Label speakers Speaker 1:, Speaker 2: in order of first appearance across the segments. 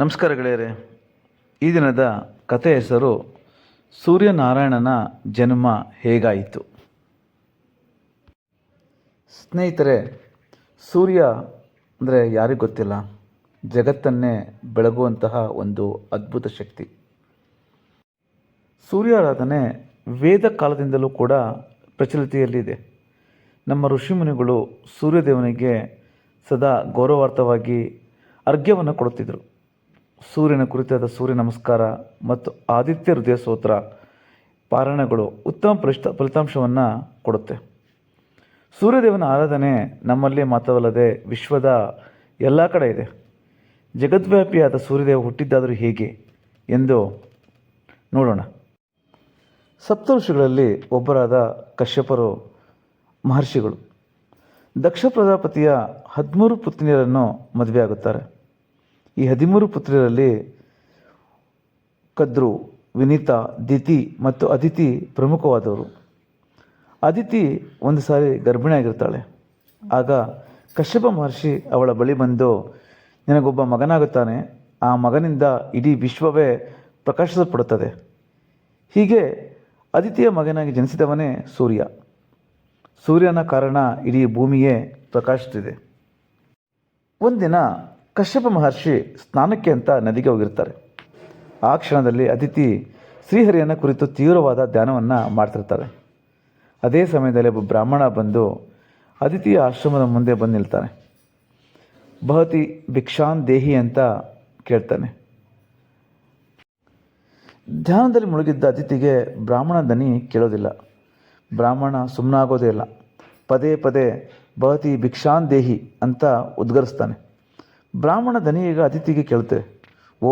Speaker 1: ನಮಸ್ಕಾರ ಗೆಳೆಯರೆ. ಈ ದಿನದ ಕಥೆ ಹೆಸರು ಸೂರ್ಯನಾರಾಯಣನ ಜನ್ಮ ಹೇಗಾಯಿತು? ಸ್ನೇಹಿತರೆ, ಸೂರ್ಯ ಅಂದರೆ ಯಾರಿಗೂ ಗೊತ್ತಿಲ್ಲ. ಜಗತ್ತನ್ನೇ ಬೆಳಗುವಂತಹ ಒಂದು ಅದ್ಭುತ ಶಕ್ತಿ. ಸೂರ್ಯಾರಾಧನೆ ವೇದ ಕಾಲದಿಂದಲೂ ಕೂಡ ಪ್ರಚಲಿತಿಯಲ್ಲಿದೆ. ನಮ್ಮ ಋಷಿಮುನಿಗಳು ಸೂರ್ಯದೇವನಿಗೆ ಸದಾ ಗೌರವಾರ್ಥವಾಗಿ ಅರ್ಘ್ಯವನ್ನು ಕೊಡುತ್ತಿದ್ದರು. ಸೂರ್ಯನ ಕುರಿತಾದ ಸೂರ್ಯ ನಮಸ್ಕಾರ ಮತ್ತು ಆದಿತ್ಯ ಹೃದಯ ಸ್ತೋತ್ರ ಪಾರಾಯಣಗಳು ಉತ್ತಮ ಫಲಿತ ಫಲಿತಾಂಶವನ್ನು ಕೊಡುತ್ತೆ. ಸೂರ್ಯದೇವನ ಆರಾಧನೆ ನಮ್ಮಲ್ಲಿ ಮಾತ್ರವಲ್ಲದೆ ವಿಶ್ವದ ಎಲ್ಲ ಕಡೆ ಇದೆ. ಜಗದ್ವ್ಯಾಪಿಯಾದ ಸೂರ್ಯದೇವ ಹುಟ್ಟಿದ್ದಾದರೂ ಹೇಗೆ ಎಂದು ನೋಡೋಣ. ಸಪ್ತಋಷಿಗಳಲ್ಲಿ ಒಬ್ಬರಾದ ಕಶ್ಯಪರು ಮಹರ್ಷಿಗಳು. ದಕ್ಷ ಪ್ರಜಾಪತಿಯ ಹದಿಮೂರು ಪುತ್ರಿಯರನ್ನು ಮದುವೆಯಾಗುತ್ತಾರೆ. ಈ ಹದಿಮೂರು ಪುತ್ರರಲ್ಲಿ ಕದ್ರು, ವಿನೀತಾ, ದಿತಿ ಮತ್ತು ಅದಿತಿ ಪ್ರಮುಖವಾದವರು. ಅದಿತಿ ಒಂದು ಸಾರಿ ಗರ್ಭಿಣಿಯಾಗಿರ್ತಾಳೆ. ಆಗ ಕಶ್ಯಪ ಮಹರ್ಷಿ ಅವಳ ಬಳಿ ಬಂದು, ನಿನಗೊಬ್ಬ ಮಗನಾಗುತ್ತಾನೆ. ಆ ಮಗನಿಂದ ಇಡೀ ವಿಶ್ವವೇ ಪ್ರಕಾಶಿಸಲ್ಪಡುತ್ತದೆ. ಹೀಗೆ ಅದಿತಿಯ ಮಗನಾಗಿ ಜನಿಸಿದವನೇ ಸೂರ್ಯ. ಸೂರ್ಯನ ಕಾರಣ ಇಡೀ ಭೂಮಿಯೇ ಪ್ರಕಾಶಿಸುತ್ತಿದೆ. ಒಂದಿನ ಕಶ್ಯಪ ಮಹರ್ಷಿ ಸ್ನಾನಕ್ಕೆ ಅಂತ ನದಿಗೆ ಹೋಗಿರ್ತಾರೆ. ಆ ಕ್ಷಣದಲ್ಲಿ ಅತಿಥಿ ಶ್ರೀಹರಿಯನ ಕುರಿತು ತೀವ್ರವಾದ ಧ್ಯಾನವನ್ನು ಮಾಡ್ತಿರ್ತಾರೆ. ಅದೇ ಸಮಯದಲ್ಲಿ ಒಬ್ಬ ಬ್ರಾಹ್ಮಣ ಬಂದು ಅತಿಥಿಯ ಆಶ್ರಮದ ಮುಂದೆ ಬಂದು ನಿಲ್ತಾನೆ. ಬಹತಿ ಭಿಕ್ಷಾನ್ ದೇಹಿ ಅಂತ ಕೇಳ್ತಾನೆ. ಧ್ಯಾನದಲ್ಲಿ ಮುಳುಗಿದ್ದ ಅತಿಥಿಗೆ ಬ್ರಾಹ್ಮಣ ದನಿ ಕೇಳೋದಿಲ್ಲ. ಬ್ರಾಹ್ಮಣ ಸುಮ್ಮನಾಗೋದೇ ಇಲ್ಲ. ಪದೇ ಪದೇ ಬಹತಿ ಭಿಕ್ಷಾನ್ ದೇಹಿ ಅಂತ ಉದ್ಗರಿಸ್ತಾನೆ. ಬ್ರಾಹ್ಮಣ ದನಿ ಈಗ ಅತಿಥಿಗೆ ಕೇಳುತ್ತೆ, ಓ,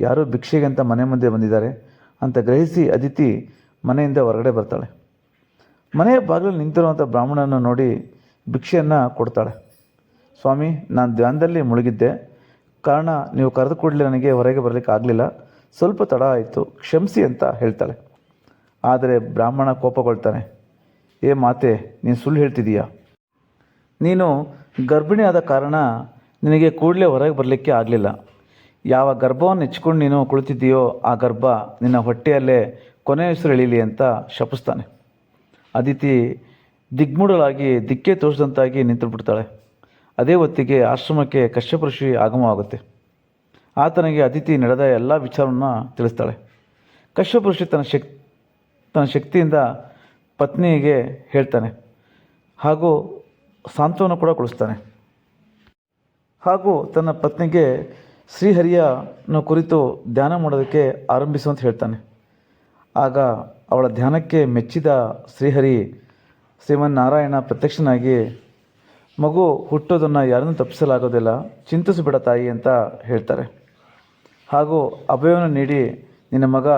Speaker 1: ಯಾರೋ ಭಿಕ್ಷೆಗೆ ಅಂತ ಮನೆ ಮುಂದೆ ಬಂದಿದ್ದಾರೆ ಅಂತ ಗ್ರಹಿಸಿ ಅದಿತಿ ಮನೆಯಿಂದ ಹೊರಗಡೆ ಬರ್ತಾಳೆ. ಮನೆಯ ಬಾಗಿಲಲ್ಲಿ ನಿಂತಿರುವಂಥ ಬ್ರಾಹ್ಮಣನ ನೋಡಿ ಭಿಕ್ಷೆಯನ್ನು ಕೊಡ್ತಾಳೆ. ಸ್ವಾಮಿ, ನಾನು ಧ್ಯಾನದಲ್ಲಿ ಮುಳುಗಿದ್ದೆ. ಕಾರಣ, ನೀವು ಕರೆದು ಕೂಡಲೇ ನನಗೆ, ಹೊರಗೆ ಬರಲಿಕ್ಕೆ ಆಗಲಿಲ್ಲ. ಸ್ವಲ್ಪ ತಡ ಆಯಿತು, ಕ್ಷಮಿಸಿ ಅಂತ ಹೇಳ್ತಾಳೆ. ಆದರೆ ಬ್ರಾಹ್ಮಣ ಕೋಪಗೊಳ್ತಾನೆ. ಏ ಮಾತೆ, ನೀನು ಸುಳ್ಳು ಹೇಳ್ತಿದೀಯಾ? ನೀನು ಗರ್ಭಿಣಿ ಆದ ಕಾರಣ ನಿನಗೆ ಕೂಡಲೇ ಹೊರಗೆ ಬರಲಿಕ್ಕೆ ಆಗಲಿಲ್ಲ. ಯಾವ ಗರ್ಭವನ್ನು ನೆಚ್ಕೊಂಡು ನೀನು ಕುಳಿತಿದ್ದೀಯೋ ಆ ಗರ್ಭ ನಿನ್ನ ಹೊಟ್ಟೆಯಲ್ಲೇ ಕೊನೆ ಹೆಸರು ಎಳೀಲಿ ಅಂತ ಶಪಿಸ್ತಾನೆ. ಅದಿತಿ ದಿಗ್ಮೂಢಲಾಗಿ ದಿಕ್ಕೆ ತೋರಿಸಿದಂತಾಗಿ ನಿಂತು ಬಿಡ್ತಾಳೆ ಅದೇ ಹೊತ್ತಿಗೆ ಆಶ್ರಮಕ್ಕೆ ಕಶ್ಯಪ ಋಷಿ ಆಗಮವಾಗುತ್ತೆ. ಆತನಿಗೆ ಅದಿತಿ ನಡೆದ ಎಲ್ಲ ವಿಚಾರವನ್ನು ತಿಳಿಸ್ತಾಳೆ. ಕಶ್ಯಪ ಋಷಿ ತನ್ನ ಶಕ್, ತನ್ನ ಶಕ್ತಿಯಿಂದ ಪತ್ನಿಗೆ ಹೇಳ್ತಾನೆ ಹಾಗೂ ಸಾಂತ್ವನ ಕೂಡ ಕೊಡಿಸ್ತಾನೆ. ಹಾಗೂ ತನ್ನ ಪತ್ನಿಗೆ ಶ್ರೀಹರಿಯನ ಕುರಿತು ಧ್ಯಾನ ಮಾಡೋದಕ್ಕೆ ಆರಂಭಿಸು ಅಂತ ಹೇಳ್ತಾನೆ. ಆಗ ಅವಳ ಧ್ಯಾನಕ್ಕೆ ಮೆಚ್ಚಿದ ಶ್ರೀಹರಿ ಶ್ರೀಮನ್ನಾರಾಯಣ ಪ್ರತ್ಯಕ್ಷನಾಗಿ, ಮಗು, ಹುಟ್ಟೋದನ್ನು ಯಾರನ್ನೂ ತಪ್ಪಿಸಲಾಗೋದಿಲ್ಲ, ಚಿಂತಿಸಬೇಡ ತಾಯಿ ಅಂತ ಹೇಳ್ತಾರೆ. ಹಾಗೂ ಅಭಯವನ್ನು ನೀಡಿ, ನಿನ್ನ ಮಗ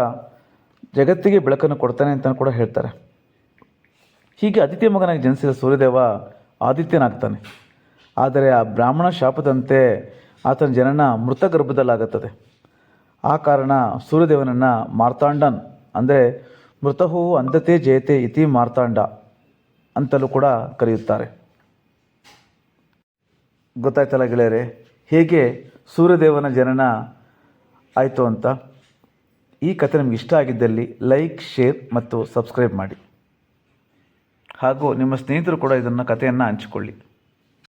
Speaker 1: ಜಗತ್ತಿಗೆ ಬೆಳಕನ್ನು ಕೊಡ್ತಾನೆ ಅಂತ ಕೂಡ ಹೇಳ್ತಾರೆ. ಹೀಗೆ ಆದಿತ್ಯ ಮಗನಾಗಿ ಜನಿಸಿದ ಸೂರ್ಯದೇವ ಆದಿತ್ಯನಾಗ್ತಾನೆ. ಆದರೆ ಆ ಬ್ರಾಹ್ಮಣ ಶಾಪದಂತೆ ಆತನ ಜನನ ಮೃತ ಗರ್ಭದಲ್ಲಾಗುತ್ತದೆ ಆ ಕಾರಣ ಸೂರ್ಯದೇವನನ್ನು ಮಾರ್ತಾಂಡನ್ ಅಂದರೆ ಮೃತಹು ಅಂಧತೆ ಜಯತೆ ಇತಿ ಮಾರ್ತಾಂಡ ಅಂತಲೂ ಕೂಡ ಕರೆಯುತ್ತಾರೆ. ಗೊತ್ತಾಯ್ತಲ್ಲ ಗೆಳೆಯರೆ, ಹೇಗೆ ಸೂರ್ಯದೇವನ ಜನನ ಆಯಿತು ಅಂತ? ಈ ಕಥೆ ನಿಮ್ಗೆ ಇಷ್ಟ ಆಗಿದ್ದಲ್ಲಿ ಲೈಕ್, ಶೇರ್ ಮತ್ತು ಸಬ್ಸ್ಕ್ರೈಬ್ ಮಾಡಿ. ಹಾಗೂ ನಿಮ್ಮ ಸ್ನೇಹಿತರು ಕೂಡ ಇದನ್ನು ಕಥೆಯನ್ನು ಹಂಚಿಕೊಳ್ಳಿ.